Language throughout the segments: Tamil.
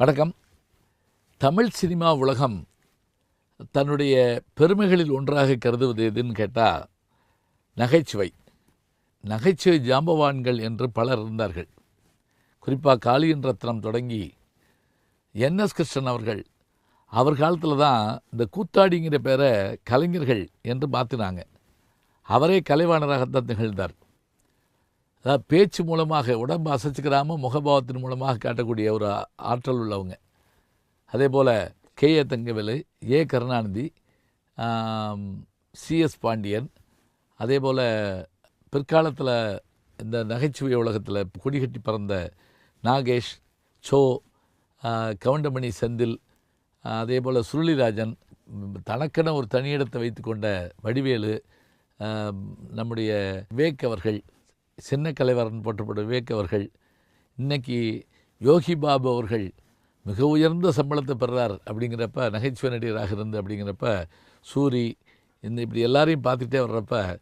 வணக்கம். தமிழ் சினிமா உலகம் தன்னுடைய பெருமைகளில் ஒன்றாக கருதுவது எதுன்னு கேட்டால் நகைச்சுவை. நகைச்சுவை ஜாம்பவான்கள் என்று பலர் இருந்தார்கள். குறிப்பாக காளியன் ரத்னம் தொடங்கி என்எஸ் கிருஷ்ணன் அவர்கள் அவர் காலத்தில் தான் இந்த கூத்தாடிங்கிற பேரை கலைஞர்கள் என்று மாற்றினாங்க அவரே கலைவாணராகத்தான் திகழ்ந்தார். அதாவது பேச்சு மூலமாக உடம்பு அசைச்சிக்கிறாமல் முகபாவத்தின் மூலமாக காட்டக்கூடிய ஒரு ஆற்றல் உள்ளவங்க. அதே போல் K. A. Thangavelu A. Karunanidhi CS Pandian அதே போல் பிற்காலத்தில் இந்த நகைச்சுவை உலகத்தில் கொடிகட்டி பறந்த நாகேஷ் சோ கவுண்டமணி செந்தில் அதே போல் சுருளிராஜன் தனக்கென ஒரு தனியிடத்தை வைத்துக்கொண்ட வடிவேலு நம்முடைய விவேக் அவர்கள் சின்ன கலைவரன் போற்றப்பட்ட விவேக் அவர்கள் இன்றைக்கி யோகி பாபு அவர்கள் மிக உயர்ந்த சம்பளத்தை பெறுறார் அப்படிங்கிறப்ப நகைச்சுவை நடிகராக இருந்து அப்படிங்கிறப்ப சூரி இந்த இப்படி எல்லாரையும் பார்த்துட்டே வர்றப்ப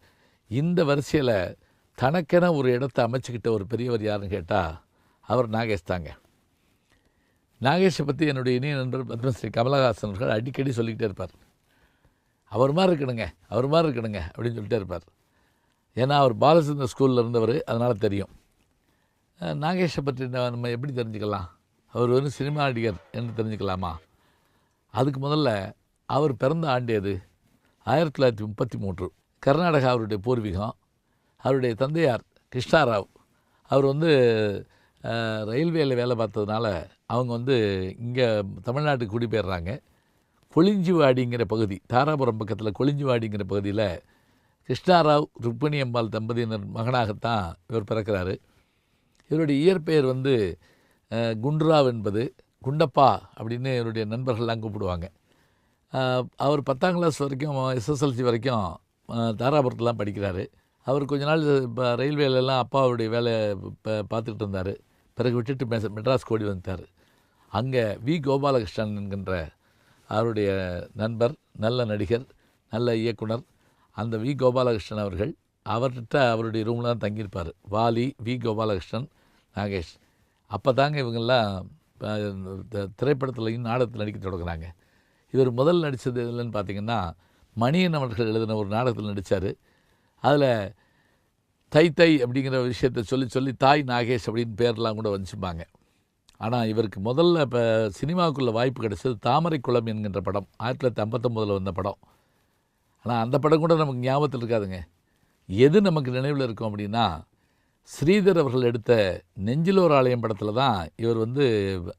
இந்த வரிசையில் தனக்கென ஒரு இடத்தை அமைச்சுக்கிட்ட ஒரு பெரியவர் யாருன்னு கேட்டால் அவர் நாகேஷ் தாங்க. நாகேஷை பற்றி என்னுடைய இணைய நண்பர் பத்மஸ்ரீ கமலஹாசன் அவர்கள் அடிக்கடி சொல்லிக்கிட்டே இருப்பார். அவர் மாதிரி இருக்கணுங்க அவர் மாதிரி இருக்கணுங்க அப்படின்னு சொல்லிட்டே இருப்பார். ஏன்னா அவர் பாலச்சந்திர ஸ்கூலில் இருந்தவர் அதனால் தெரியும். நாகேஷை பற்றி நம்ம எப்படி தெரிஞ்சுக்கலாம்? அவர் வந்து சினிமா நடிகர் என்று தெரிஞ்சுக்கலாமா? அதுக்கு முதல்ல அவர் பிறந்த ஆண்டு எது? ஆயிரத்தி தொள்ளாயிரத்தி முப்பத்தி மூன்று. கர்நாடகா அவருடைய பூர்வீகம். அவருடைய தந்தையார் கிருஷ்ணாராவ். அவர் வந்து ரயில்வேயில் வேலை பார்த்ததுனால அவங்க வந்து இங்கே தமிழ்நாட்டுக்கு குடிபெயர்றாங்க. கொளிஞ்சிவாடிங்கிற பகுதி தாராபுரம் பக்கத்தில் கொளிஞ்சிவாடிங்கிற பகுதியில் கிருஷ்ணாராவ் ருக்மிணி அம்பாள் தம்பதியினர் மகனாகத்தான் இவர் பிறக்கிறாரு. இவருடைய இயற்பெயர் வந்து குண்டுராவ் என்பது குண்டப்பா அப்படின்னு இவருடைய நண்பர்கள்லாம் கூப்பிடுவாங்க. அவர் பத்தாம் கிளாஸ் வரைக்கும் எஸ்எஸ்எல்சி வரைக்கும் தாராபுரத்துலாம் படிக்கிறாரு. அவர் கொஞ்ச நாள் இப்போ ரயில்வேலெல்லாம் அப்பாவுடைய வேலையை ப- பார்த்துக்கிட்டு இருந்தார். பிறகு விட்டுட்டு மெஸ் மெட்ராஸ் கோடி வந்துட்டார். அங்கே வி. கோபாலகிருஷ்ணன் என்கின்ற அவருடைய நண்பர் நல்ல நடிகர் நல்ல இயக்குனர் அந்த வி. கோபாலகிருஷ்ணன் அவர்கள் அவர்கிட்ட அவருடைய ரூமில் தான் தங்கியிருப்பார். வாலி வி. கோபாலகிருஷ்ணன் நாகேஷ். அப்போ தாங்க இவங்கெல்லாம் திரைப்படத்துலையும் நாடகத்தில் நடிக்க தொடங்குறாங்க. இவர் முதல் நடித்தது இல்லைன்னு பார்த்தீங்கன்னா மணியன் அவர்கள் எழுதின ஒரு நாடகத்தில் நடித்தார் அதில் தை தை அப்படிங்கிற விஷயத்தை சொல்லி சொல்லி தாய் நாகேஷ் அப்படின்னு பேர்லாம் கூட வந்துச்சுப்பாங்க ஆனால் இவருக்கு முதல்ல இப்போ சினிமாவுக்குள்ளே வாய்ப்பு கிடைச்சது தாமரை குளம் என்கின்ற படம் ஆயிரத்தி தொள்ளாயிரத்தி ஐம்பத்தொம்போதில் வந்த படம். ஆனால் அந்த படம் கூட நமக்கு ஞாபகத்தில் இருக்காதுங்க. எது நமக்கு நினைவில் இருக்கும் அப்படின்னா ஸ்ரீதர் அவர்கள் எடுத்த நெஞ்சிலோர் ஆலயம் படத்தில் தான் இவர் வந்து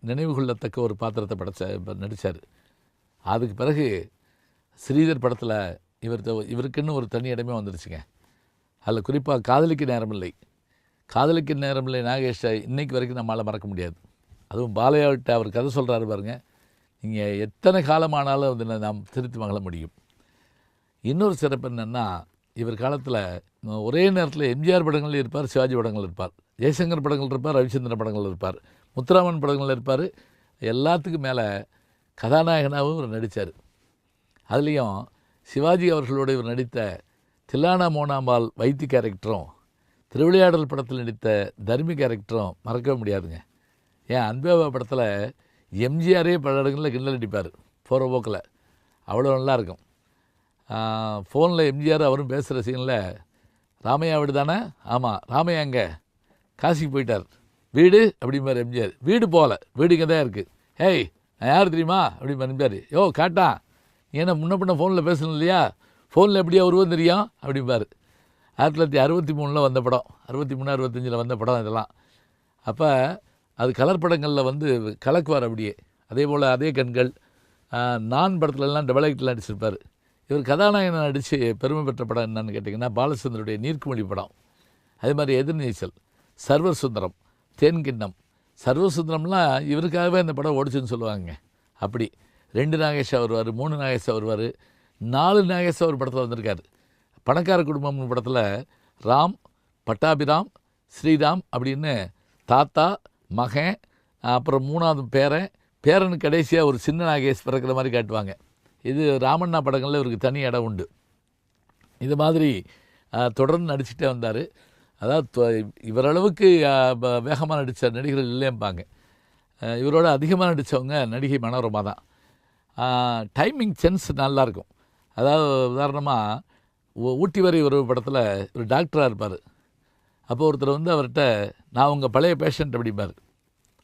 நினைவு கொள்ளத்தக்க ஒரு பாத்திரத்தை படைச்ச நடித்தார் அதுக்கு பிறகு ஸ்ரீதர் படத்தில் இவர் இவருக்குன்னு ஒரு தனி இடமே வந்துருச்சுங்க. அதில் குறிப்பாக காதலிக்க நேரமில்லை. காதலிக்க நேரமில்லை நாகேஷை இன்றைக்கு வரைக்கும் நம்மளால் மறக்க முடியாது. அதுவும் பாலையாவிட்ட அவர் கதை சொல்கிறாரு பாருங்கள் நீங்கள் எத்தனை காலமானாலும் அதில் நாம் திருத்தி மகள முடியும். இன்னொரு சிறப்பு என்னென்னா இவர் காலத்தில் ஒரே நேரத்தில் எம்ஜிஆர் படங்கள் இருப்பார் சிவாஜி படங்கள் இருப்பார் ஜெயசங்கர் படங்கள் இருப்பார் ரவிச்சந்திரன் படங்கள் இருப்பார் முத்துராமன் படங்கள் இருப்பார். எல்லாத்துக்கும் மேலே கதாநாயகனாகவும் இவர் நடித்தார் அதுலேயும் சிவாஜி அவர்களோடு இவர் நடித்த தில்லானா மோனாம்பால் வைத்தி கேரக்டரும் திருவிளையாடல் படத்தில் நடித்த தர்மி கேரக்டரும் மறக்கவே முடியாதுங்க. ஏன் அன்பேவா படத்தில் எம்ஜிஆரே பல இடங்களில் கிண்டல் அடிப்பார் போகிற போக்கில். அவ்வளோ நல்லாயிருக்கும் ஃபோனில் எம்ஜிஆர் அவரும் பேசுகிற சீனில் ராமையா வீடு தானே? ஆமாம் ராமையா அங்கே காசிக்கு போயிட்டார். வீடு? அப்படிம்பார் எம்ஜிஆர். வீடு போகல. வீடு இங்கே தான் இருக்குது ஏய் நான் யார் தெரியுமா? அப்படிம்பார் எம்ஜிஆர். யோ காட்டா நீ என்ன முன்ன பின்ன ஃபோனில் பேசணும் இல்லையா? ஃபோனில் எப்படியா உருவம் தெரியும்? அப்படிம்பார். ஆயிரத்தி தொள்ளாயிரத்தி அறுபத்தி மூணில் வந்த படம். அறுபத்தி மூணு அறுபத்தஞ்சில் வந்த படம் இதெல்லாம். அப்போ அது கலர் படங்களில் வந்து கலக்குவார் அப்படியே. அதே போல் அதே கண்கள். நான் படத்துலலாம் டபுள் ஆக்டில் நடிச்சிருப்பார் இவர் கதாநாயகன் நடித்து பெருமை பெற்ற படம் என்னன்னு கேட்டிங்கன்னா பாலச்சந்திரனுடைய நீர்க்குமொழி படம். அதே மாதிரி எதிர்நீச்சல் சர்வர் சுந்தரம் தேன்கிண்ணம் சர்வர் சுந்தரம்லாம் இவருக்காகவே இந்த படம் ஓடிச்சுன்னு சொல்லுவாங்க. அப்படி. ரெண்டு நாகேஷா வருவார் மூணு நாகேஷா வருவார் நாலு நாகேஷா ஒரு படத்தில் வந்திருக்காரு. பணக்கார குடும்பம்னு படத்தில் ராம் பட்டாபிராம் ஸ்ரீராம் அப்படின்னு தாத்தா மகன் அப்புறம் மூணாவது பேரன் பேரனுக்கு கடைசியாக ஒரு சின்ன நாகேஷ் பிறக்கிற மாதிரி காட்டுவாங்க. இது ராமண்ணா படங்களில் இவருக்கு தனி இடம் உண்டு. இது மாதிரி தொடர்ந்து நடிச்சுட்டே வந்தார். அதாவது இவரளவுக்கு வேகமாக நடித்த நடிகர்கள் இல்லைம்பாங்க இவரோட அதிகமாக நடித்தவங்க நடிகை மனோரமா தான். டைமிங் சென்ஸ் நல்லாயிருக்கும் அதாவது உதாரணமாக ஊட்டி வரை ஒரு படத்தில் ஒரு டாக்டராக இருப்பார். அப்போ ஒருத்தர் வந்து அவர்கிட்ட நான் உங்கள் பழைய பேஷண்ட் அப்படிம்பார்.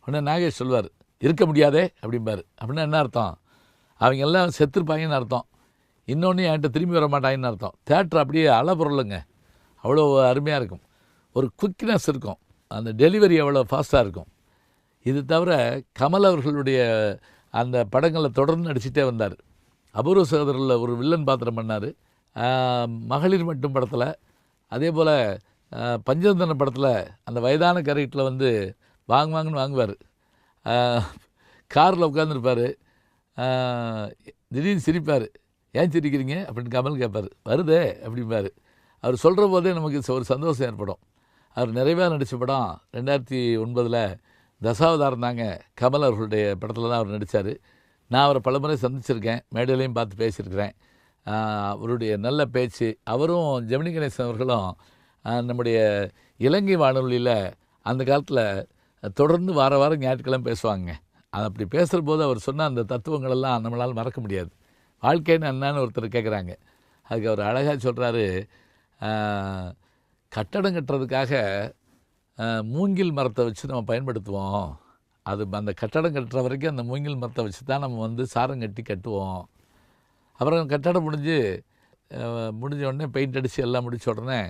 உடனே நாகேஷ் சொல்வார் இருக்க முடியாதே அப்படிம்பார். அப்படின்னா என்ன அர்த்தம்? அவங்க எல்லாம் செத்துருப்பாங்கன்னு அர்த்தம். இன்னொன்று என்கிட்ட திரும்பி வர மாட்டாங்கன்னு அர்த்தம். தேட்டர் அப்படியே அலப்பொருளுங்க அவ்வளோ அருமையாக இருக்கும். ஒரு குவிக்னஸ் இருக்கும். அந்த டெலிவரி அவ்வளோ ஃபாஸ்ட்டாக இருக்கும். இது தவிர கமல் அவர்களுடைய அந்த படங்களை தொடர்ந்து நடிச்சிட்டே வந்தார். அபூர்வ சகோதரில் ஒரு வில்லன் பாத்திரம் பண்ணார். மகளிர் மட்டும் படத்தில். அதே போல் பஞ்சதந்திரன் படத்தில் அந்த வயதான கேரக்டரில் வந்து வாங்குவாங்கன்னு வாங்குவார். காரில் உட்காந்துருப்பார் திடீர்னு சிரிப்பார். ஏன் சிரிக்கிறீங்க? அப்படின்னு கமல் கேட்பார் வருதே அப்படிம்பார். அவர் சொல்கிற போதே நமக்கு ஒரு சந்தோஷம் ஏற்படும். அவர் நிறைவாக நடித்த படம் ரெண்டாயிரத்தி ஒன்பதில் தசாவதாரம் தாங்க கமல் அவர்களுடைய படத்தில் தான் அவர் நடித்தார் நான் அவரை பலமுறை சந்திச்சிருக்கேன். மேடையிலையும் பார்த்து பேசியிருக்கிறேன். அவருடைய நல்ல பேச்சு அவரும் ஜெமினி கணேசன் அவர்களும் நம்முடைய இலங்கை வானொலியில் அந்த காலத்தில் தொடர்ந்து வார வாரம் ஞாயிற்றுக்கிழமை பேசுவாங்க அது அப்படி பேசுகிற போது அவர் சொன்ன அந்த தத்துவங்களெல்லாம் நம்மளால் மறக்க முடியாது. வாழ்க்கைன்னு என்னன்னு ஒருத்தர் கேட்குறாங்க அதுக்கு அவர் அழகாக சொல்கிறாரு கட்டடம் கட்டுறதுக்காக மூங்கில் மரத்தை வச்சு நம்ம பயன்படுத்துவோம். அது அந்த கட்டடம் கட்டுற வரைக்கும் அந்த மூங்கில் மரத்தை வச்சு தான் நம்ம வந்து சாரம் கட்டி கட்டுவோம். அப்புறம் கட்டடம் முடிஞ்சு முடிஞ்ச உடனே பெயிண்ட் அடித்து எல்லாம் முடிச்ச உடனே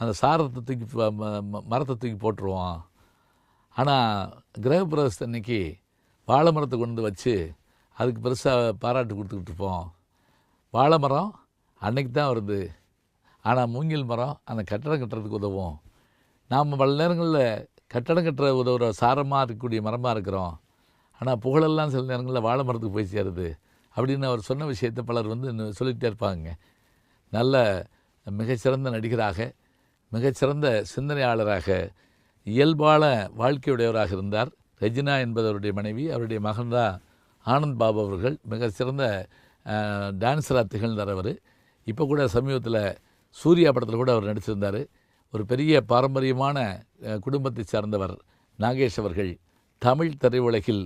அந்த சாரத்தை தூக்கி ம- ம- மரத்தை தூக்கி போட்டுருவோம். ஆனால் கிரகப்பிரவேசத்து அன்னைக்கு வாழை மரத்தை கொண்டு வந்து வச்சு அதுக்கு பெருசாக பாராட்டு கொடுத்துக்கிட்டு இருப்போம். வாழை மரம் அன்னைக்கு தான் வருது. ஆனால் மூங்கில் மரம் அந்த கட்டடம் கட்டுறதுக்கு உதவும். நாம் பல நேரங்களில் கட்டடம் கட்டுற உதவுற சாரமாக இருக்கக்கூடிய மரமாக இருக்கிறோம். ஆனால் புகழெல்லாம் சில நேரங்களில் வாழை மரத்துக்கு போய் சேருது. அப்படின்னு அவர் சொன்ன விஷயத்தை பலர் வந்து இன்னும் சொல்லிகிட்டே இருப்பாங்க. நல்ல மிகச்சிறந்த நடிகராக மிகச்சிறந்த சிந்தனையாளராக இயல்பான வாழ்க்கையுடையவராக இருந்தார். ரெஜினா என்பதவருடைய மனைவி அவருடைய மகன் தான் ஆனந்த் பாபு அவர்கள். மிகச்சிறந்த டான்ஸராக திகழ்ந்தார் அவர். இப்போ கூட சமீபத்தில் சூர்யா படத்தில் கூட அவர் நடிச்சிருந்தார். ஒரு பெரிய பாரம்பரியமான குடும்பத்தை குடும்பத்தைச் சார்ந்தவர் நாகேஷ் அவர்கள். தமிழ் திரையுலகில்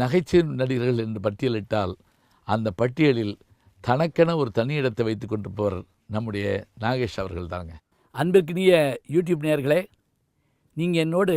நகைச்சுவை நடிகர்கள் என்று பட்டியலிட்டால் அந்த பட்டியலில் தனக்கென ஒரு தனி இடத்தை வைத்துக் கொண்டிருப்பவர் நம்முடைய நாகேஷ் அவர்கள் தாங்க. அன்பிற்கினிய யூடியூப் நேயர்களே நீங்கள் என்னோடு